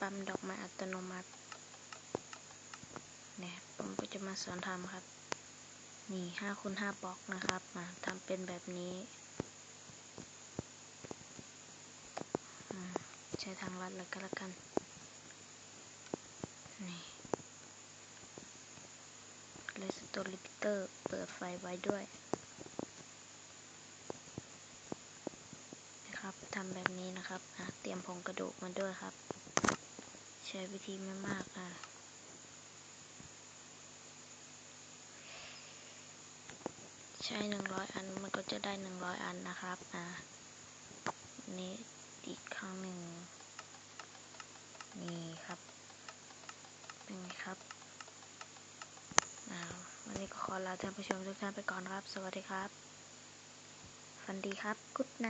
ปั๊มดอกไม้อัตโนมัติเนี่ยผมก็จะมาสอนทำครับ นี่ห้าคูณห้าบล็อกนะครับ มาทำเป็นแบบนี้ ใช้ทางลัดเลยก็แล้วกัน นี่เลสโตลิเตอร์เปิดไฟไว้ด้วยนะครับทำแบบนี้นะครับเตรียมผงกระดูกมาด้วยครับ ใช้วิธีไม่มากอะ ใช้หนึ่งร้อยอันมันก็จะได้หนึ่งร้อยอันนะครับอ่านี่อีกครั้งหนึ่งนี่ครับเป็นไงครับอ่าวันนี้ก็ขอลาท่านผู้ชมทุกท่านไปก่อนครับ สวัสดีครับ ฝันดีครับกุ๊ดไน